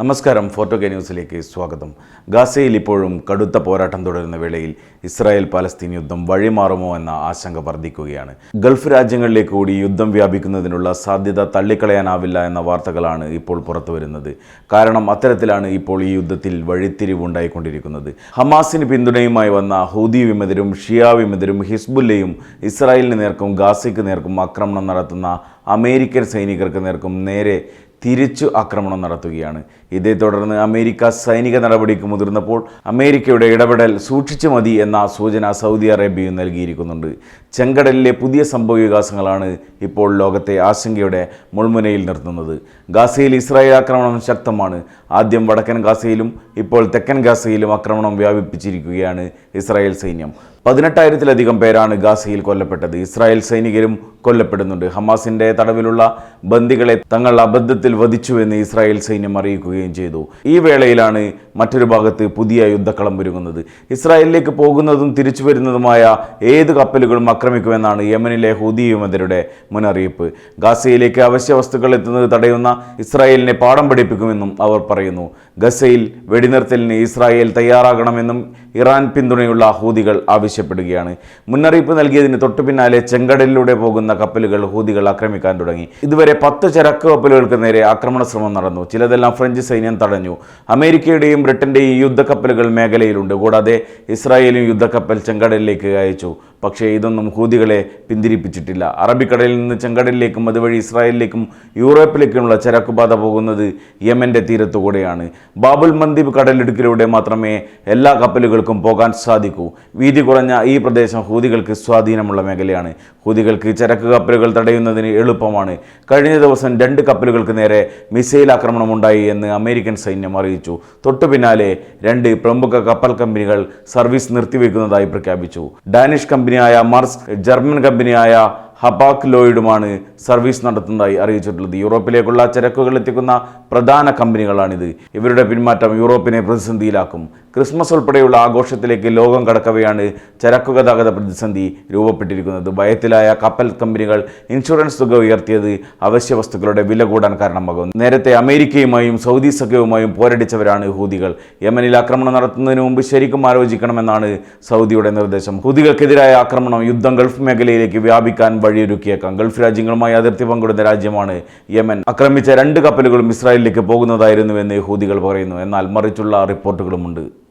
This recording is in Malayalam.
നമസ്കാരം ഫോട്ടോ കെ ന്യൂസിലേക്ക് സ്വാഗതം. ഗാസയിൽ ഇപ്പോഴും കടുത്ത പോരാട്ടം തുടരുന്ന വേളയിൽ ഇസ്രായേൽ പാലസ്തീൻ യുദ്ധം വഴിമാറുമോ എന്ന ആശങ്ക വർദ്ധിക്കുകയാണ്. ഗൾഫ് രാജ്യങ്ങളിലേക്ക് കൂടി യുദ്ധം വ്യാപിക്കുന്നതിനുള്ള സാധ്യത തള്ളിക്കളയാനാവില്ല എന്ന വാർത്തകളാണ് ഇപ്പോൾ പുറത്തു വരുന്നത് കാരണം അത്തരത്തിലാണ് ഇപ്പോൾ ഈ യുദ്ധത്തിൽ വഴിത്തിരിവുണ്ടായിക്കൊണ്ടിരിക്കുന്നത്. ഹമാസിന് പിന്തുണയുമായി വന്ന ഹൂതി വിമതരും ഷിയ വിമതരും ഹിസ്ബുല്ലയും ഇസ്രായേലിന് നേർക്കും ഗാസയ്ക്ക് നേർക്കും ആക്രമണം നടത്തുന്ന അമേരിക്കൻ സൈനികർക്ക് നേർക്കും നേരെ തിരിച്ചു ആക്രമണം നടത്തുകയാണ്. ഇതേ തുടർന്ന് അമേരിക്ക സൈനിക നടപടിക്ക് മുതിർന്നപ്പോൾ അമേരിക്കയുടെ ഇടപെടൽ സൂക്ഷിച്ചു മതി എന്ന സൂചന സൗദി അറേബ്യയും നൽകിയിരിക്കുന്നുണ്ട്. ചെങ്കടലിലെ പുതിയ സംഭവവികാസങ്ങളാണ് ഇപ്പോൾ ലോകത്തെ ആശങ്കയുടെ മുൾമുനയിൽ നിർത്തുന്നത്. ഗാസയിൽ ഇസ്രായേൽ ആക്രമണം ശക്തമാണ്. ആദ്യം വടക്കൻ ഗാസയിലും ഇപ്പോൾ തെക്കൻ ഗാസയിലും ആക്രമണം വ്യാപിപ്പിച്ചിരിക്കുകയാണ് ഇസ്രായേൽ സൈന്യം. പതിനെട്ടായിരത്തിലധികം പേരാണ് ഗാസയിൽ കൊല്ലപ്പെട്ടത്. ഇസ്രായേൽ സൈനികരും കൊല്ലപ്പെടുന്നുണ്ട്. ഹമാസിന്റെ തടവിലുള്ള ബന്ദികളെ തങ്ങൾ അബദ്ധത്തിൽ വധിച്ചുവെന്ന് ഇസ്രായേൽ സൈന്യം അറിയിക്കുകയും ചെയ്തു. ഈ വേളയിലാണ് മറ്റൊരു ഭാഗത്ത് പുതിയ യുദ്ധക്കളം ഒരുങ്ങുന്നത്. ഇസ്രായേലിലേക്ക് പോകുന്നതും തിരിച്ചു വരുന്നതുമായ ഏത് കപ്പലുകളും ആക്രമിക്കുമെന്നാണ് യമനിലെ ഹൂതി വിമതരുടെ മുന്നറിയിപ്പ്. ഗാസയിലേക്ക് അവശ്യ വസ്തുക്കൾ എത്തുന്നത് തടയുന്ന ഇസ്രായേലിനെ പാഠം പഠിപ്പിക്കുമെന്നും അവർ പറയുന്നു. ഗസയിൽ വെടിനിർത്തലിന് ഇസ്രായേൽ തയ്യാറാകണമെന്നും ഇറാൻ പിന്തുണയുള്ള ഹൂതികൾ ആവശ്യപ്പെടുകയാണ്. മുന്നറിയിപ്പ് നൽകിയതിന് തൊട്ടു പിന്നാലെ ചെങ്കടലിലൂടെ പോകുന്ന കപ്പലുകൾ ഹൂതികൾ ആക്രമിക്കാൻ തുടങ്ങി. ഇതുവരെ പത്ത് ചരക്ക് കപ്പലുകൾക്ക് നേരെ ആക്രമണ ശ്രമം നടന്നു. ചിലതെല്ലാം ഫ്രഞ്ച് സൈന്യം തടഞ്ഞു. അമേരിക്കയുടെയും ബ്രിട്ടന്റെയും യുദ്ധക്കപ്പലുകൾ മേഖലയിലുണ്ട്. കൂടാതെ ഇസ്രായേലും യുദ്ധക്കപ്പൽ ചെങ്കടലിലേക്ക് അയച്ചു. പക്ഷേ ഇതൊന്നും ഹൂതികളെ പിന്തിരിപ്പിച്ചിട്ടില്ല. അറബിക്കടലിൽ നിന്ന് ചെങ്കടലിലേക്കും അതുവഴി ഇസ്രായേലിലേക്കും യൂറോപ്പിലേക്കുമുള്ള ചരക്കുപാത പോകുന്നത് യമന്റെ തീരത്തുകൂടെയാണ്. ബാബുൽ മന്ദീപ് കടലിടുക്കിലൂടെ മാത്രമേ എല്ലാ കപ്പലുകൾക്കും പോകാൻ സാധിക്കൂ. വീതി കുറഞ്ഞ ഈ പ്രദേശം ഹൂതികൾക്ക് സ്വാധീനമുള്ള മേഖലയാണ്. ഹൂതികൾക്ക് ചരക്ക് കപ്പലുകൾ തടയുന്നതിന് എളുപ്പമാണ്. കഴിഞ്ഞ ദിവസം രണ്ട് കപ്പലുകൾക്ക് നേരെ മിസൈൽ ആക്രമണം ഉണ്ടായി എന്ന് അമേരിക്കൻ സൈന്യം അറിയിച്ചു. തൊട്ടു പിന്നാലെ രണ്ട് പ്രമുഖ കപ്പൽ കമ്പനികൾ സർവീസ് നിർത്തിവെക്കുന്നതായി പ്രഖ്യാപിച്ചു. ഡാനിഷ് കമ്പനിയായ മർസ്ക് ജർമ്മൻ കമ്പനിയായ ഹബാക് ലോയിഡുമാണ് സർവീസ് നടത്തുന്നതായി അറിയിച്ചിട്ടുള്ളത്. യൂറോപ്പിലേക്കുള്ള ചരക്കുകൾ എത്തിക്കുന്ന പ്രധാന കമ്പനികളാണിത്. ഇവരുടെ പിന്മാറ്റം യൂറോപ്പിനെ പ്രതിസന്ധിയിലാക്കും. ക്രിസ്മസ് ഉൾപ്പെടെയുള്ള ആഘോഷത്തിലേക്ക് ലോകം കടക്കവെയാണ് ചരക്കു ഗതാഗത പ്രതിസന്ധി രൂപപ്പെട്ടിരിക്കുന്നത്. ഭയത്തിലായ കപ്പൽ കമ്പനികൾ ഇൻഷുറൻസ് തുക ഉയർത്തിയത് അവശ്യ വസ്തുക്കളുടെ വില കൂടാൻ കാരണമാകും നേരത്തെ അമേരിക്കയുമായും സൗദി സഖ്യവുമായും പോരടിച്ചവരാണ് ഹൂതികൾ. യമനിൽ ആക്രമണം നടത്തുന്നതിന് മുമ്പ് ശരിക്കും ആലോചിക്കണമെന്നാണ് സൗദിയുടെ നിർദ്ദേശം. ഹൂതികൾക്കെതിരായ ആക്രമണം യുദ്ധം ഗൾഫ് മേഖലയിലേക്ക് വ്യാപിക്കാൻ വഴിയൊരുക്കിയേക്കാം ഗൾഫ് രാജ്യങ്ങളുമായി അതിർത്തി പങ്കിടുന്ന രാജ്യമാണ് യമൻ. ആക്രമിച്ച രണ്ട് കപ്പലുകളും ഇസ്രായേലിലേക്ക് പോകുന്നതായിരുന്നുവെന്ന് ഹൂതികൾ പറയുന്നു. എന്നാൽ മറിച്ചുള്ള റിപ്പോർട്ടുകളുമുണ്ട്.